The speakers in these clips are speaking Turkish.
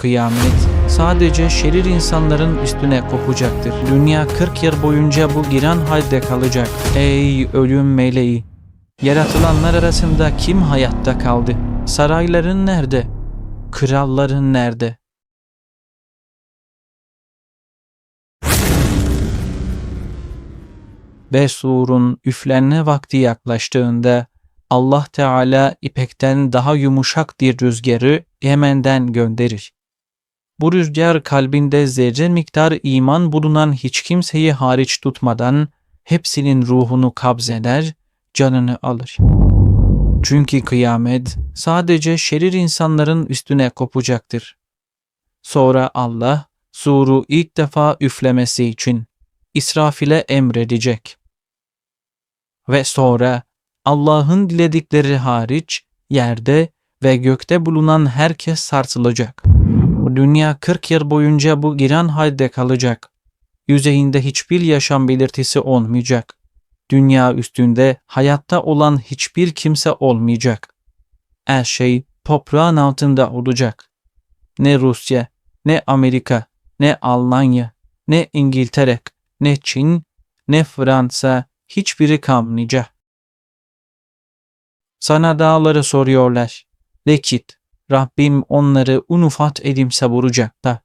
kıyamet sadece şerir insanların üstüne kopacaktır. Dünya 40 yıl boyunca bu giren halde kalacak. Ey ölüm meleği! Yaratılanlar arasında kim hayatta kaldı? Sarayların nerede? Kralların nerede? Ve surun üflenme vakti yaklaştığında Allah Teala ipekten daha yumuşak bir rüzgarı Yemen'den gönderir. Bu rüzgar kalbinde zerre miktar iman bulunan hiç kimseyi hariç tutmadan hepsinin ruhunu kabzeder, canını alır. Çünkü kıyamet sadece şerir insanların üstüne kopacaktır. Sonra Allah suru ilk defa üflemesi için İsrafil'e emredecek. Ve sonra Allah'ın diledikleri hariç yerde ve gökte bulunan herkes sarsılacak. Dünya 40 yıl boyunca bu giren halde kalacak. Yüzeyinde hiçbir yaşam belirtisi olmayacak. Dünya üstünde hayatta olan hiçbir kimse olmayacak. Her şey toprağın altında olacak. Ne Rusya, ne Amerika, ne Almanya, ne İngiltere, ne Çin, ne Fransa hiçbiri kalmayacak. Sana dağları soruyorlar. De git, Rabbim onları unufat elim savuracak da.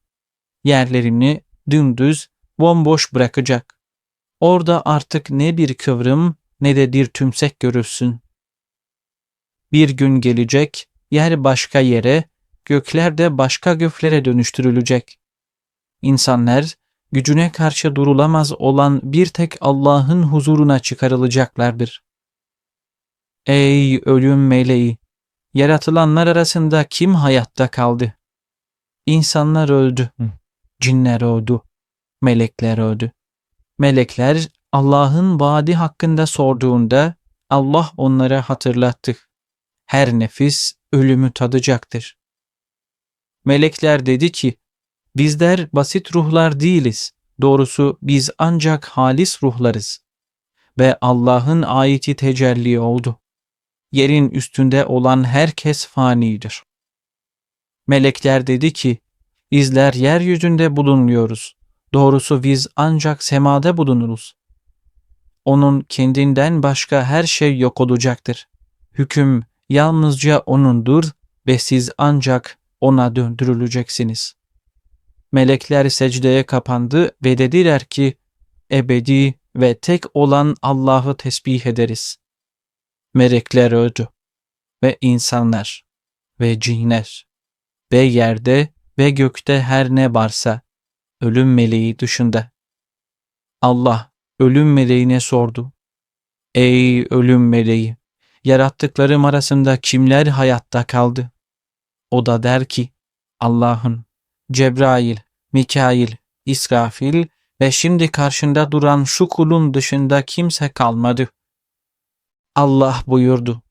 Yerlerini dümdüz, bomboş bırakacak. Orada artık ne bir kıvrım ne de bir tümsek görürsün. Bir gün gelecek, yer başka yere, gökler de başka göklere dönüştürülecek. İnsanlar, gücüne karşı durulamaz olan bir tek Allah'ın huzuruna çıkarılacaklardır. Ey ölüm meleği! Yaratılanlar arasında kim hayatta kaldı? İnsanlar öldü, cinler öldü, melekler öldü. Melekler Allah'ın vaadi hakkında sorduğunda Allah onlara hatırlattı. Her nefis ölümü tadacaktır. Melekler dedi ki, bizler basit ruhlar değiliz. Doğrusu biz ancak halis ruhlarız. Ve Allah'ın ayeti tecelli oldu yerin üstünde olan herkes fanidir. Melekler dedi ki, bizler yeryüzünde bulunuyoruz. Doğrusu biz ancak semada bulunuruz. Onun kendinden başka her şey yok olacaktır. Hüküm yalnızca O'nundur ve siz ancak O'na döndürüleceksiniz. Melekler secdeye kapandı ve dediler ki, ebedi ve tek olan Allah'ı tesbih ederiz melekler öldü ve insanlar ve cinler ve yerde ve gökte her ne varsa ölüm meleği dışında. Allah ölüm meleğine sordu. Ey ölüm meleği! Yarattıklarım arasında kimler hayatta kaldı? O da der ki, Allah'ın, Cebrail, Mikail, İsrafil ve şimdi karşında duran şu kulun dışında kimse kalmadı. Allah buyurdu.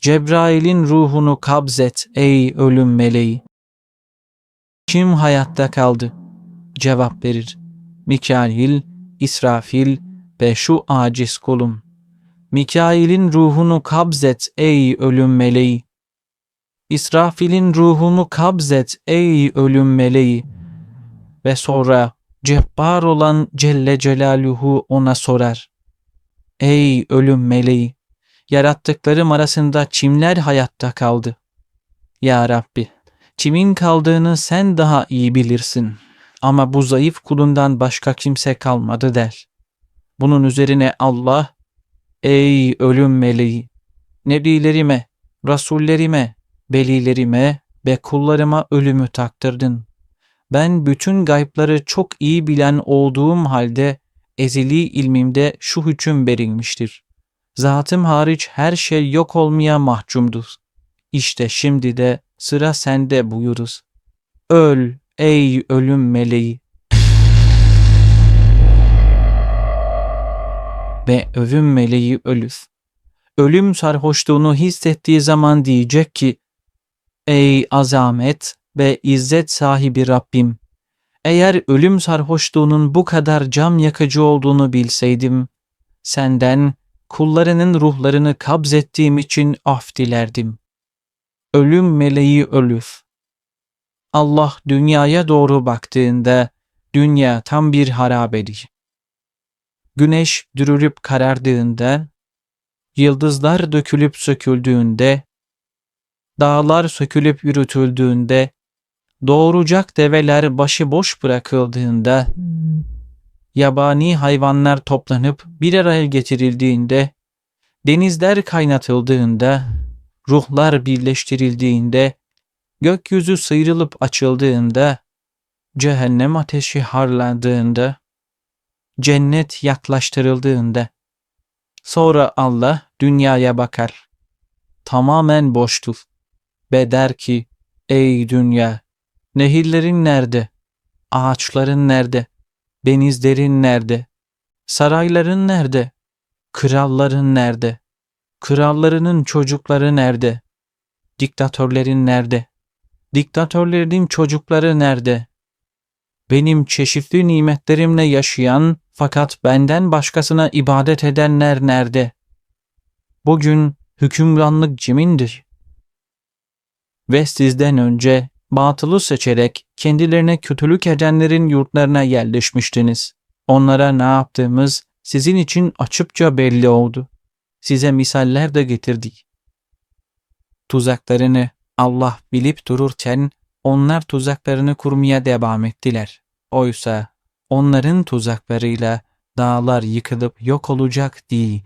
Cebrail'in ruhunu kabzet ey ölüm meleği. Kim hayatta kaldı? Cevap verir. Mikail, İsrafil ve şu aciz kulum. Mikail'in ruhunu kabzet ey ölüm meleği. İsrafil'in ruhunu kabzet ey ölüm meleği. Ve sonra cebbar olan Celle Celaluhu ona sorar. Ey ölüm meleği! Yarattıklarım arasında çimler hayatta kaldı. Ya Rabbi, çimin kaldığını sen daha iyi bilirsin. Ama bu zayıf kulundan başka kimse kalmadı der. Bunun üzerine Allah, ey ölüm meleği, nebilerime, rasullerime, belilerime ve kullarıma ölümü taktırdın. Ben bütün gaypları çok iyi bilen olduğum halde ezeli ilmimde şu hüküm verilmiştir zatım hariç her şey yok olmaya mahcumdur. İşte şimdi de sıra sende buyuruz. Öl ey ölüm meleği. Ve övüm meleği ölür. Ölüm sarhoşluğunu hissettiği zaman diyecek ki, Ey azamet ve izzet sahibi Rabbim! Eğer ölüm sarhoşluğunun bu kadar cam yakıcı olduğunu bilseydim, senden kullarının ruhlarını kabzettiğim için af dilerdim. Ölüm meleği ölür. Allah dünyaya doğru baktığında dünya tam bir harabedir. Güneş dürülüp karardığında, yıldızlar dökülüp söküldüğünde, dağlar sökülüp yürütüldüğünde, doğuracak develer başıboş bırakıldığında, yabani hayvanlar toplanıp bir araya getirildiğinde, denizler kaynatıldığında, ruhlar birleştirildiğinde, gökyüzü sıyrılıp açıldığında, cehennem ateşi harlandığında, cennet yaklaştırıldığında, sonra Allah dünyaya bakar. Tamamen boştur. Ve der ki, ey dünya, nehirlerin nerede? Ağaçların nerede? Denizlerin nerede? Sarayların nerede? Kralların nerede? Krallarının çocukları nerede? Diktatörlerin nerede? Diktatörlerin çocukları nerede? Benim çeşitli nimetlerimle yaşayan fakat benden başkasına ibadet edenler nerede? Bugün hükümranlık kimindir? Ve sizden önce batılı seçerek kendilerine kötülük edenlerin yurtlarına yerleşmiştiniz. Onlara ne yaptığımız sizin için açıkça belli oldu. Size misaller de getirdik. Tuzaklarını Allah bilip dururken onlar tuzaklarını kurmaya devam ettiler. Oysa onların tuzaklarıyla dağlar yıkılıp yok olacak değil.